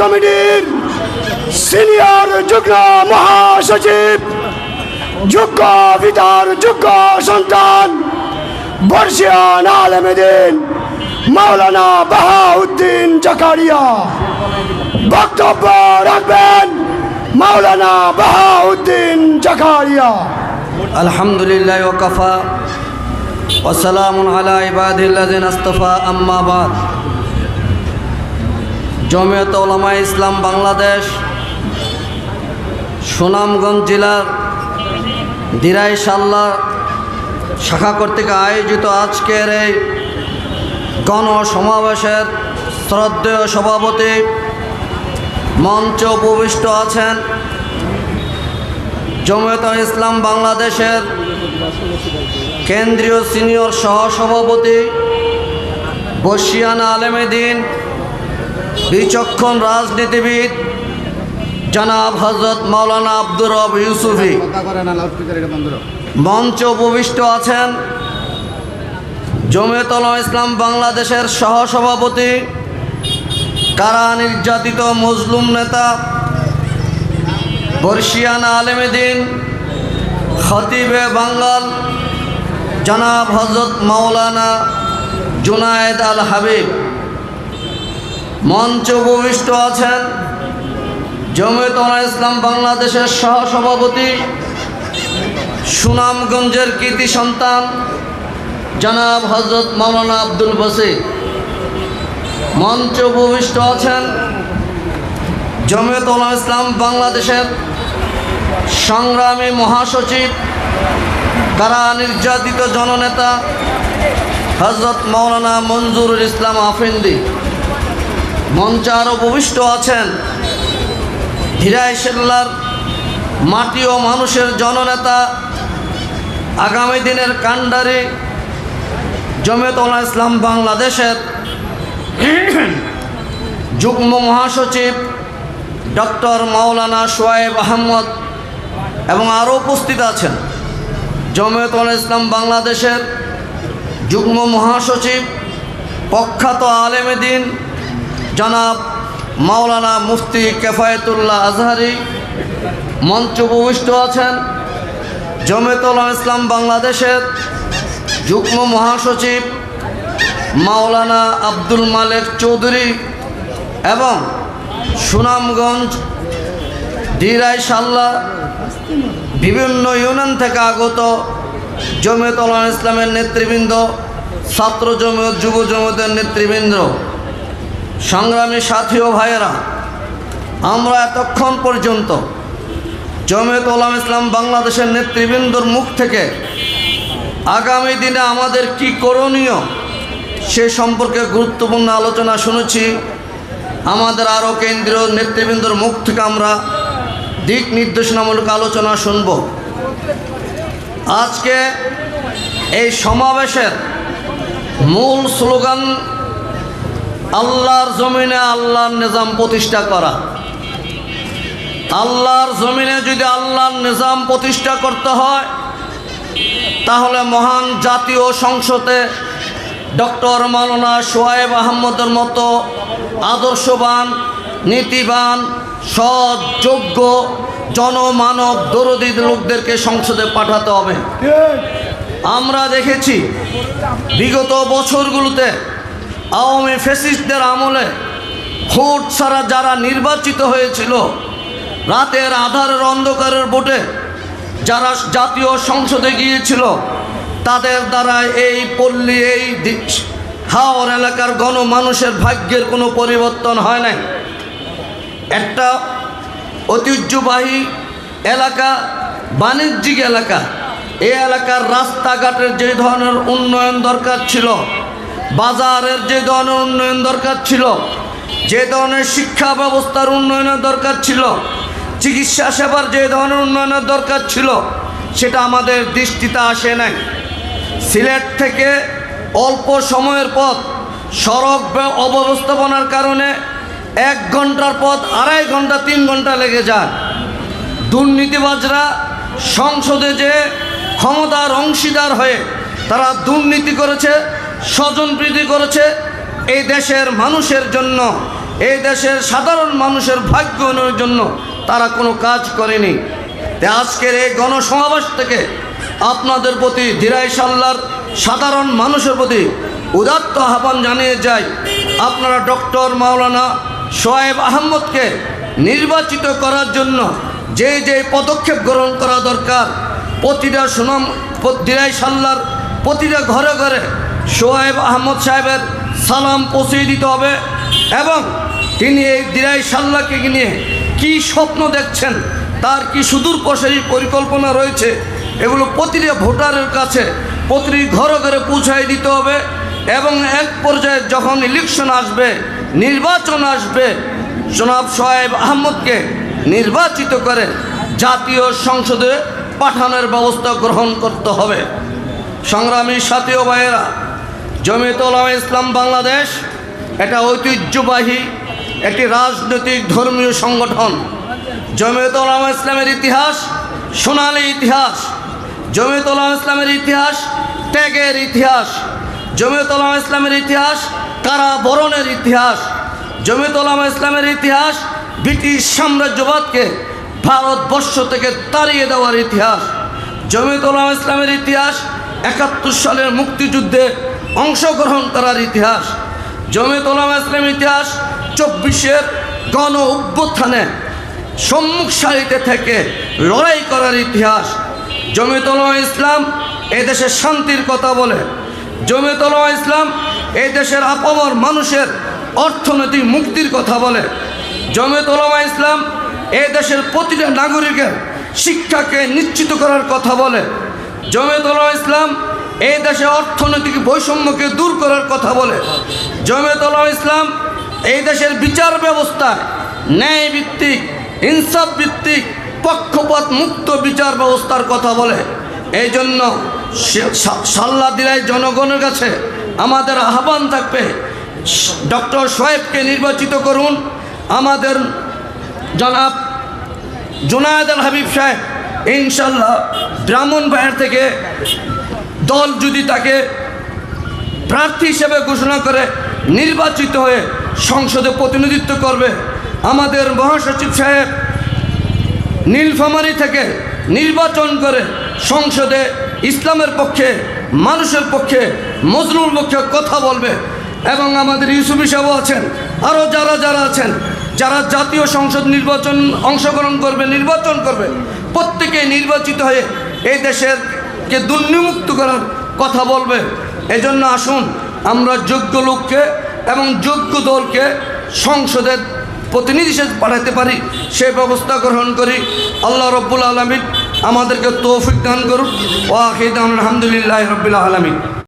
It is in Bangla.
কমিটির সিনিয়র যুগ্ম মহাসচিব যোগ্য পিতার যোগ্য সন্তান বর্ষিয়ান আলমেদিন মাওলানা বাহাউদ্দিন জাকারিয়া। বক্তব্য রাখবেন মাওলানা বাহাউদ্দিন জাকারিয়া। আলহামদুলিল্লাহ ওকাফা ওসালাম আলা ইবাদিল্লাহ আস্তফা আম্মাবাদ জমিয়ত ওলামা ইসলাম বাংলাদেশ, সুনামগঞ্জ জেলার দিরাই সাল্লা শাখা কর্তৃক আয়োজিত আজকের এই গণ সমাবেশের শ্রদ্ধেয় সভাপতি মঞ্চ উপবিষ্ট আছেন জমিয়ত ইসলাম বাংলাদেশের কেন্দ্রীয় সিনিয়র সহসভাপতি বসিয়ানা আলেমেদিন বিচক্ষণ রাজনীতিবিদ জনাব হজরত মাওলানা আব্দুর রব ইউসুফি। মঞ্চ উপবিষ্ট আছেন জমিয়তুল ইসলাম বাংলাদেশের সহসভাপতি, কারা নির্যাতিত মজলুম নেতা, বর্ষিয়ানা আলেমেদিন খতিবে বাঙ্গাল, জনাব হজরত মাওলানা জুনায়েদ আল হাবিব। মঞ্চ উপবিষ্ট আছেন জমিয়ত ইসলাম বাংলাদেশের সহসভাপতি সুনামগঞ্জের কৃতি সন্তান জনাব হজরত মাওলানা আব্দুল বসির। মঞ্চ উপবিষ্ট আছেন জমিয়ত ইসলাম বাংলাদেশের সংগ্রামী মহাসচিব কারা নির্যাতিত জননেতা হজরত মৌলানা মঞ্জুরুল ইসলাম আফিন্দি মঞ্চে আরও উপবিষ্ট আছেন। ধীরাই সেল্লার মাটি ও মানুষের জননেতা, আগামী দিনের কাণ্ডারি জমিয়তুল্লাহ ইসলাম বাংলাদেশের যুগ্ম মহাসচিব ডক্টর মাওলানা সোয়েব আহমদ এবং আরও উপস্থিত আছেন। জমিয়তুল ইসলাম বাংলাদেশের যুগ্ম মহাসচিব, প্রখ্যাত আলেমেদিন জনাব মাওলানা মুফতি কেফায়েতুল্লাহ আজহারি মঞ্চ উপবিষ্ট আছেন জমিয়তুল ইসলাম বাংলাদেশের যুগ্ম মহাসচিব মাওলানা আব্দুল মালেক চৌধুরী এবং সুনামগঞ্জ দিরাই সাল্লা বিভিন্ন ইউনিয়ন থেকে আগত জমিয়ত ইসলামের নেতৃবৃন্দ, ছাত্র জমিয়ত, যুব জমিয়তের নেতৃবৃন্দ। সংগ্রামী সাথী ও ভাইয়েরা, আমরা এতক্ষণ পর্যন্ত জমিয়ত উলাম ইসলাম বাংলাদেশের নেতৃবৃন্দর মুখ থেকে আগামী দিনে আমাদের কি করণীয় সে সম্পর্কে গুরুত্বপূর্ণ আলোচনা শুনেছি। আমাদের আরও কেন্দ্রীয় নেতৃবৃন্দর মুখ থেকে আমরা দিক নির্দেশনামূলক আলোচনা শুনব। আজকে এই সমাবেশের মূল স্লোগান আল্লাহর জমিনে আল্লাহর নিজাম প্রতিষ্ঠা করা। আল্লাহর জমিনে যদি আল্লাহর নিজাম প্রতিষ্ঠা করতে হয় তাহলে মহান জাতীয় সংসদে ডক্টর মাওলানা সোয়েব আহমদের মতো আদর্শবান নীতিবান সৎ যোগ্য জনমানব দরদি লোকদেরকে সংসদে পাঠাতে হবে। আমরা দেখেছি বিগত বছরগুলোতে আওয়ামী ফেসিস্টদের আমলে ভোট ছাড়া যারা নির্বাচিত হয়েছিল, রাতের আধারের অন্ধকারের ভোটে যারা জাতীয় সংসদে গিয়েছিল, তাদের দ্বারা এই পল্লী, এই হাওর এলাকার গণমানুষের ভাগ্যের কোনো পরিবর্তন হয় নাই। একটা ঐতিহ্যবাহী এলাকা, বাণিজ্যিক এলাকা। এ এলাকার রাস্তাঘাটের যে ধরনের উন্নয়ন দরকার ছিল বাজারের যে ধরনের উন্নয়ন দরকার ছিল, যে ধরনের শিক্ষা ব্যবস্থার উন্নয়নের দরকার ছিল, চিকিৎসা সেবার যে ধরনের উন্নয়নের দরকার ছিল, সেটা আমাদের দৃষ্টিতে আসে নাই। সিলেট থেকে অল্প সময়ের পথ, সড়ক ব্য- অব্যবস্থাপনার কারণে এক ঘণ্টার পথ, আড়াই ঘণ্টা, তিন ঘণ্টা লেগে যায়। দুর্নীতিবাজরা সংসদে যে ক্ষমতার অংশীদার হয়ে তারা দুর্নীতি করেছে স্বজনপ্রীতি করেছে। এই দেশের মানুষের জন্য, এই দেশের সাধারণ মানুষের ভাগ্য উন্নয়নের জন্য তারা কোনো কাজ করেনি। আজকের এই গণসমাবেশ থেকে আপনাদের প্রতি ধীরাই সাল্লার সাধারণ মানুষের প্রতি উদাত্ত আহ্বান জানিয়ে যায় আপনারা ডক্টর মাওলানা সোয়েব আহমদকে নির্বাচিত করার জন্য যে যে পদক্ষেপ গ্রহণ করা দরকার, প্রতিটা সুনাম দিরাই সাল্লার প্রতিটা ঘরে ঘরে সোয়েব আহমদ সাহেবের সালাম পৌঁছে দিতে হবে এবং তিনি এই দিরাই সাল্লাকে নিয়ে কি স্বপ্ন দেখছেন, তার কি সুদূর প্রসারী পরিকল্পনা রয়েছে, এগুলো প্রতিটা ভোটারের কাছে, প্রতিটি ঘরে ঘরে পৌঁছায় দিতে হবে এবং এক পর্যায়ে যখন ইলেকশন আসবে, নির্বাচন আসবে, জনাব সোহেব আহমদকে নির্বাচিত করে জাতীয় সংসদে পাঠানোর ব্যবস্থা গ্রহণ করতে হবে। সংগ্রামী সাথী ও ভাইয়েরা জমিয়ত ইসলাম বাংলাদেশ এটা ঐতিহ্যবাহী, একটি রাজনৈতিক ধর্মীয় সংগঠন। জমিয়ত ইসলামের ইতিহাস সোনালী ইতিহাস। জমিয়ত ওলামা ইসলামের ইতিহাস ত্যাগের ইতিহাস। জমিয়ত ওলামা ইসলামের ইতিহাস কারাবরণের ইতিহাস। জমিয়ত ওলামা ইসলামের ইতিহাস ব্রিটিশ সাম্রাজ্যবাদকে ভারতবর্ষ থেকে তাড়িয়ে দেওয়ার ইতিহাস। জমিয়ত ওলামা ইসলামের ইতিহাস একাত্তর সালের মুক্তিযুদ্ধে অংশগ্রহণ করার ইতিহাস জমিয়ত ওলামা ইসলামের ইতিহাস চব্বিশের গণ অভ্যুত্থানে সম্মুখ সারিতে থেকে লড়াই করার ইতিহাস জমিয়ত ওলামা ইসলাম এই দেশের শান্তির কথা বলে। জমিয়ত ওলামা ইসলাম এই দেশের আপামর মানুষের অর্থনৈতিক মুক্তির কথা বলে। জমিয়ত ওলামা ইসলাম দেশের প্রতিটা নাগরিকের শিক্ষাকে নিশ্চিত করার কথা বলে। জমিয়ত ওলামা ইসলাম এই দেশে অর্থনৈতিক বৈষম্যকে দূর করার কথা বলে। জমিয়ত ওলামা ইসলাম এই দেশের বিচার ব্যবস্থায় ন্যায় ভিত্তিক, ইনসাফ ভিত্তিক, পক্ষপাত মুক্ত বিচার ব্যবস্থার কথা বলে। এই জন্য সাল্লা দিলাই জনগণের কাছে আমাদের আহ্বান থাকবে, ডক্টর সোয়েবকে নির্বাচিত করুন। আমাদের জনাব জুনায়দ আল হাবিব সাহেব, ইনশাল্লাহ ব্রাহ্মণবাড়িয়া থেকে দল যদি তাকে প্রার্থী হিসেবে ঘোষণা করে নির্বাচিত হয়ে সংসদে প্রতিনিধিত্ব করবে, আমাদের মহাসচিব সাহেব নীলফামারি থেকে নির্বাচন করে সংসদে ইসলামের পক্ষে, মানুষের পক্ষে মজলুর পক্ষে কথা বলবে। এবং আমাদের ইউসুফি সাহেব আছেন, আরও যারা যারা আছেন, যারা জাতীয় সংসদ নির্বাচন অংশগ্রহণ করবে, নির্বাচন করবে প্রত্যেকে নির্বাচিত হয়ে এই দেশেরকে দুর্নিমুক্ত করার কথা বলবে। এজন্য আসুন আমরা যোগ্য লোককে এবং যোগ্য দলকে সংসদের প্রতিনিধি হিসেবে পাঠাতে পারি। সে ব্যবস্থা গ্রহণ করি। আল্লাহ রব্বুল আলমিন আমাদেরকে তৌফিক দান করুন ওয়াহিদ আলহামদুলিল্লাহ রব্বুল আলমিন।